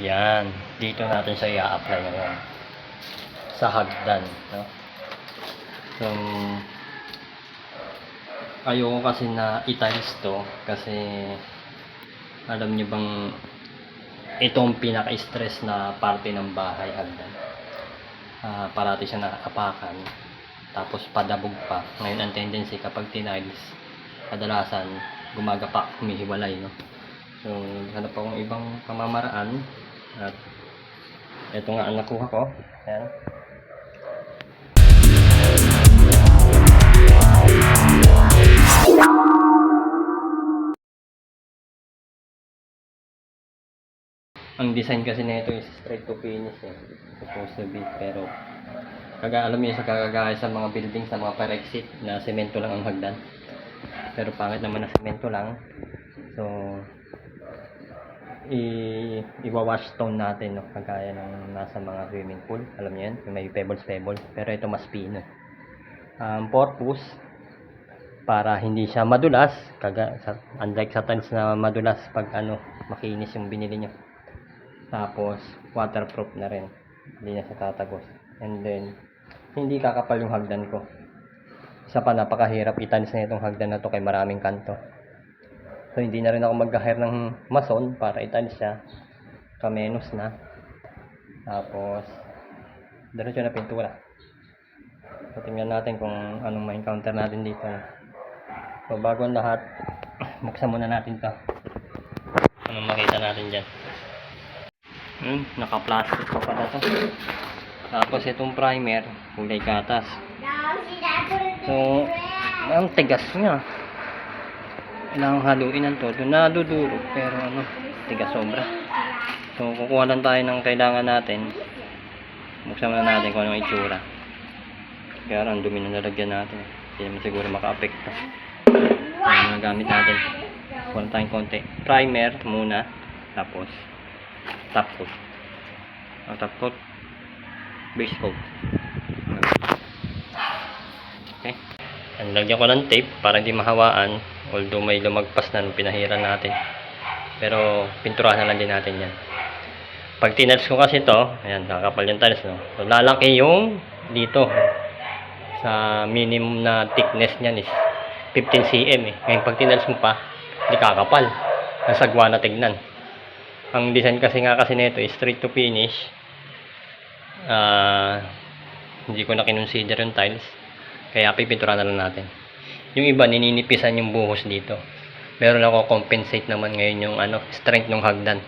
Yan. Dito natin siya i-apply ngayon. Sa hagdan. No? So, ayoko kasi na i-tiles to kasi alam niyo bang itong pinaka-stress na parte ng bahay hagdan. Ah, parati siya nakakapakan tapos padabog pa. Ngayon ang tendency kapag tiniles, kadalasan gumagapak, humihiwalay, no? So, hanap akong ibang pamamaraan at ito nga ang nakuha ko. Ayan. Ang design kasi nito is straight to finish eh. Supposed to be. Pero, kaga alam niyo sa kagagaya sa mga building, sa mga per-exit na semento lang ang hagdan. Pero pangit naman na semento lang. So, i iwa-wash stone natin no? Kagaya ng nasa mga swimming pool alam niyo yan yung may pebbles pebbles. Pero ito mas pino. Um, purpose para hindi siya madulas kaga sa, unlike sa tiles na madulas pag ano makinis yung binili nyo tapos waterproof na rin. Hindi na siya tatagos. And then hindi kakapal yung hagdan ko. Isa pa napakahirap itanis na itong hagdan na to kay maraming kanto So, hindi na rin ako mag-hire ng mason para italis siya. Kamenos na. Tapos, diretso na pintura. So, tingnan natin kung anong ma-encounter natin dito. So, bago ang lahat, buksan muna natin to. Anong makita natin dyan. Hmm, naka-plastic pa pala to. Tapos, itong primer, kulay gatas. So, ang tigas niya kailangan haluin ng todo. Nadudurog pero ano tigas sobra. So kukuha lang tayo ng kailangan natin. Buksan muna natin kung anong itsura. Kaya ang dumi na nalagyan natin. Hindi naman siguro maka-apekto. Ang gamit natin. Kuha tayong konti. Primer muna. Tapos top coat. Ang top coat base coat. Okay. Ang lagyan ko ng tape para hindi mahawaan although may lumagpas na nung pinahiran natin. Pero pinturahan na lang din natin yan. Pag tinals ko kasi to ayan kakapal yung tiles no? So lalaki yung dito. Sa minimum na thickness niyan is 15 cm eh. Ngayon pag tinals mo pa hindi kakapal. Nasagwa na tignan. Ang design kasi nga kasi nito is straight to finish. Ah hindi ko na kinonsider yung tiles. Kaya pipinturahan na lang natin yung iba nininipisan yung buhos dito. Meron ako compensate naman ngayon yung ano strength ng hagdan.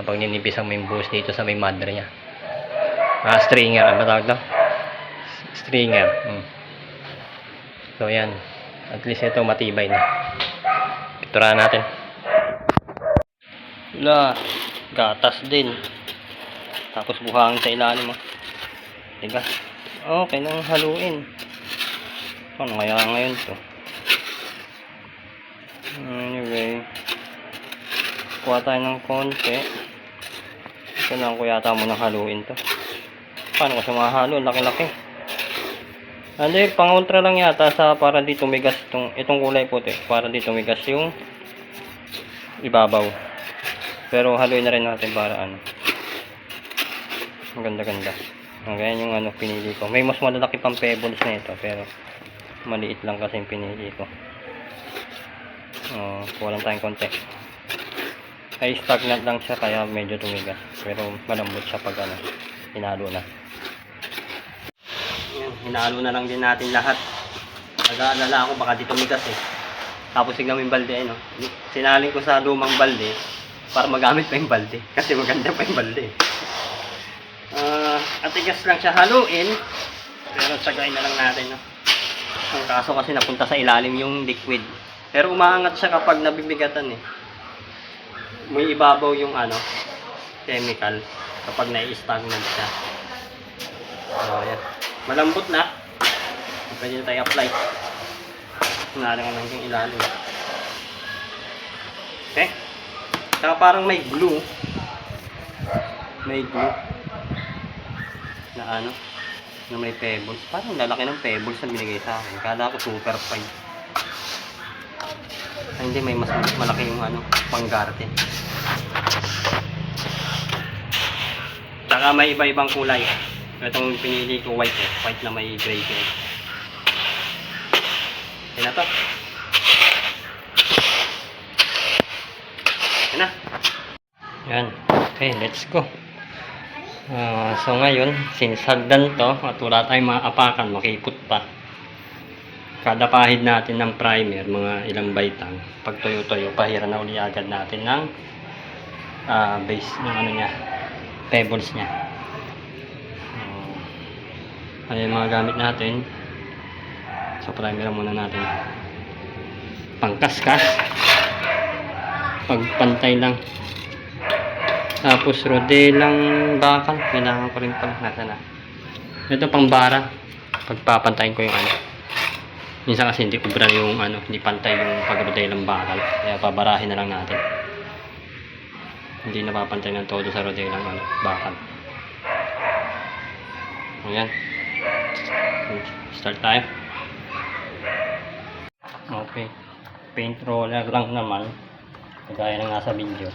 Kapag ninipisan mo yung buhos dito sa may mother niya. Ah stringer. Ano tawag to? Stringer. Hmm. so yan. At least ito matibay na. Pinturahan natin. Wala. Gatas din. Tapos buhangin sa ilalim mo diba? Okay nang haluin. Ano kaya ngayon to Anyway, kuha tayo ng konti. Lang ko yata muna haluin to. Paano ko siya mahalo? Laki-laki. Ano eh, pang-ultra lang yata sa para di tumigas itong, itong kulay puti. Para di tumigas yung ibabaw. Pero haluin na rin natin para ano. Ang ganda-ganda. Ang ganyan yung ano pinili ko. May mas malalaki pang pebbles na ito. Pero maliit lang kasi yung pinili ko. Oh, kuha lang tayong konti. Ay stagnant lang siya kaya medyo tumigas. Pero malambot siya pag ano, hinalo na. Yan, hinalo na lang din natin lahat. Nag-aalala ako baka di tumigas eh. Tapos tignan mo yung balde eh, no? Sinaling ko sa lumang balde para magamit pa yung balde. Kasi maganda pa yung balde. Ah, atigas lang siya haluin. Pero tsagain na lang natin, no? Ang kaso kasi napunta sa ilalim yung liquid. Pero umaangat siya kapag nabibigatan eh. May ibabaw yung ano, chemical kapag nai-stagnant siya. So, ayan. Malambot na. Pwede na tayo apply. Nalang lang yung ilalim. Okay? Saka parang may glue. May glue. Na ano, na may pebbles. Parang lalaki ng pebbles na binigay sa akin. Kala ko super fine. Ay, hindi, may mas malaki yung ano, pang garden. Saka may iba-ibang kulay. Itong pinili ko white eh. White na may gray gray. Yan na to. Yan na. Yan. Okay, let's go. Ah, so ngayon, since to, at wala tayong maapakan, makipot pa. Kada pahid natin ng primer, mga ilang baitang, pag tuyo-tuyo, pahira na uli agad natin ng ah, base ng ano niya, pebbles niya. Uh, yung mga gamit natin? So primer muna natin. Pangkaskas. Pagpantay lang. Tapos rodelang bakal. Kailangan ko rin pala. Nasa na. Ito pang bara. Pagpapantayin ko yung ano. Minsan kasi hindi ubra yung ano, hindi pantay yung pag-rodelang bakal. Kaya pabarahin na lang natin. Hindi napapantay ng todo sa rodelang ano, bakal. Ayan. Start tayo. Okay. Paint roller lang naman. Kagaya ng nasa video.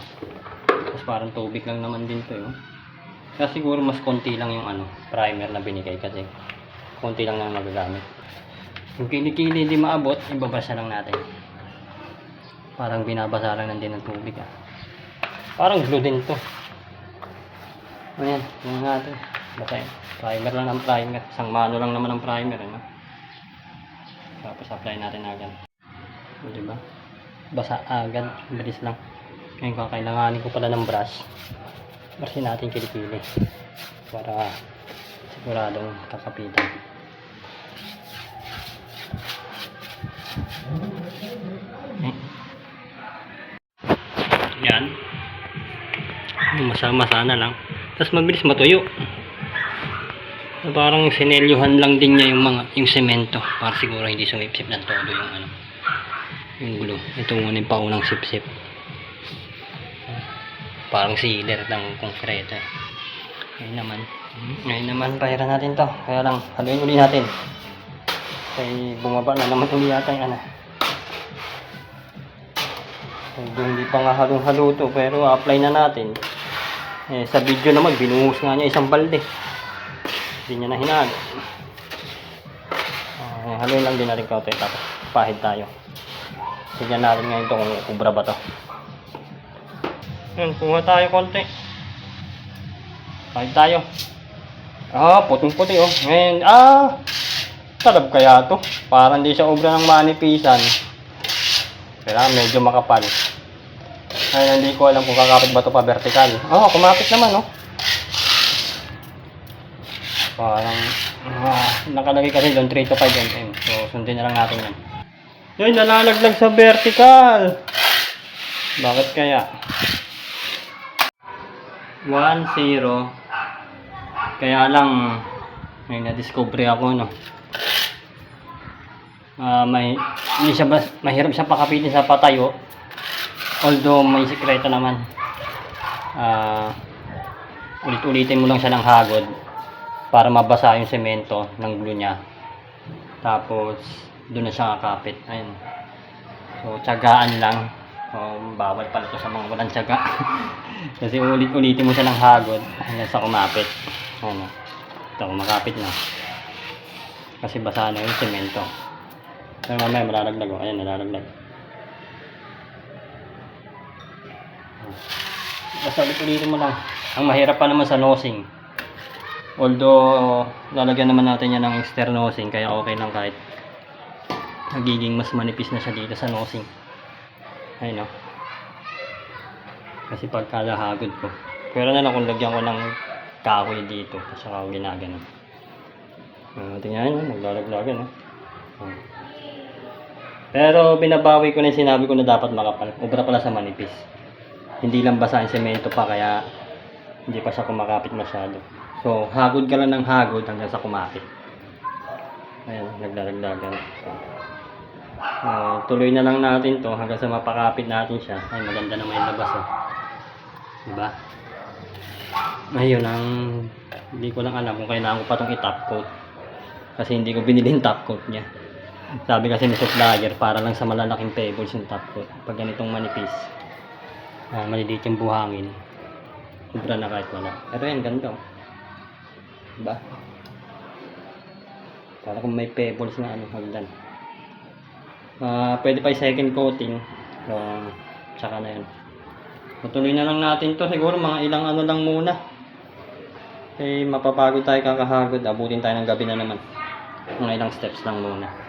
Tapos parang tubig lang naman din to yun. Kaya siguro mas konti lang yung ano, primer na binigay kasi konti lang naman magagamit. Yung kilikili hindi maabot, ibabasa lang natin. Parang binabasa lang din ng tubig ah. Parang glue din to. Ayan, yung natin. Basta yun. Primer lang ng primer. Isang mano lang naman ang primer. Ano? Tapos apply natin agad. O, diba? Basa agad. Bilis lang. Ngayon kakailanganin ko pala ng brush. Brush natin kilikili. Para siguradong kakapitan. Eh. Yan. Masama sana lang. Tapos mabilis matuyo. Parang sinelyuhan lang din niya yung mga yung semento para siguro hindi sumipsip ng todo yung ano yung glue. Ito muna yung paunang sipsip. Parang sealer ng konkreto. Ngayon naman. Ngayon naman, pahiran natin to. Kaya lang, haluin uli natin. Kaya bumaba na naman uli yata yung ano. Hindi pa nga halong-halo to, pero apply na natin. Eh, sa video naman, binuhos nga niya isang balde. Hindi niya na hinalo. Uh, haluin lang din natin kaunti, tapos pahid tayo. Tignan natin ngayon ito kung kubra ba to. Yan, kuha tayo konti. Pahid tayo. Ah, puting-puti oh. Ngayon, ah, talab kaya to. Parang hindi siya obra ng manipisan. Kailangan medyo makapal. Ay, hindi ko alam kung kakapit ba to pa vertical. Oh, kumapit naman, oh. Parang, ah, nakalagay kasi doon 3 to 5 mm. So, sundin na lang natin yan. Yun, nalalaglag sa vertical. Bakit kaya? 1-0. Kaya lang, may na-discovery ako, no. Ah, may hindi siya bas, mahirap siya pakapitin sa patayo. Although may sikreto naman. Ah, ulit-ulitin mo lang siya ng hagod para mabasa yung semento ng glue niya. Tapos doon na siya kakapit. Ayun. So, tiyagaan lang. Um, bawal pala to sa mga walang tiyaga. Kasi ulit-ulitin mo siya ng hagod hanggang sa kumapit. Ano? Ito, kumakapit na. Kasi basa na yung semento. Pero mamaya malalaglag. oh. Ayan, nalalaglag. Basta ulit-ulitin mo lang. Ang mahirap pa naman sa nosing. Although, lalagyan naman natin yan ng external nosing, kaya okay lang kahit nagiging mas manipis na siya dito sa nosing. Ayun o. Kasi pagkalahagod ko. Pero na lang kung lagyan ko ng kahoy dito, kasi ako ginaganon. Uh, tingnan nyo, naglalaglagan. Oh. Pero binabawi ko na yung sinabi ko na dapat makapal. Ubra pala sa manipis. Hindi lang basa ang semento pa kaya hindi pa siya kumakapit masyado. So, hagod ka lang ng hagod hanggang sa kumapit. Ayan, naglalaglagan. Ah, tuloy na lang natin to hanggang sa mapakapit natin siya. Ay, maganda naman yung labas oh. Diba? Ayun ang hindi ko lang alam kung kailangan ko pa itong i-top coat. Kasi hindi ko binili yung top coat niya. Sabi kasi ni supplier para lang sa malalaking pebbles yung top coat. Pag ganitong manipis. Ah, maliliit yung buhangin. Sobra na kahit wala. Pero yan, ganda. Diba? Para kung may pebbles na ano, hagdan. Ah, pwede pa yung second coating. So, tsaka na yun. Tutuloy na lang natin to siguro mga ilang ano lang muna. Eh, mapapagod tayo kakahagod. Abutin tayo ng gabi na naman. Mga ilang steps lang muna.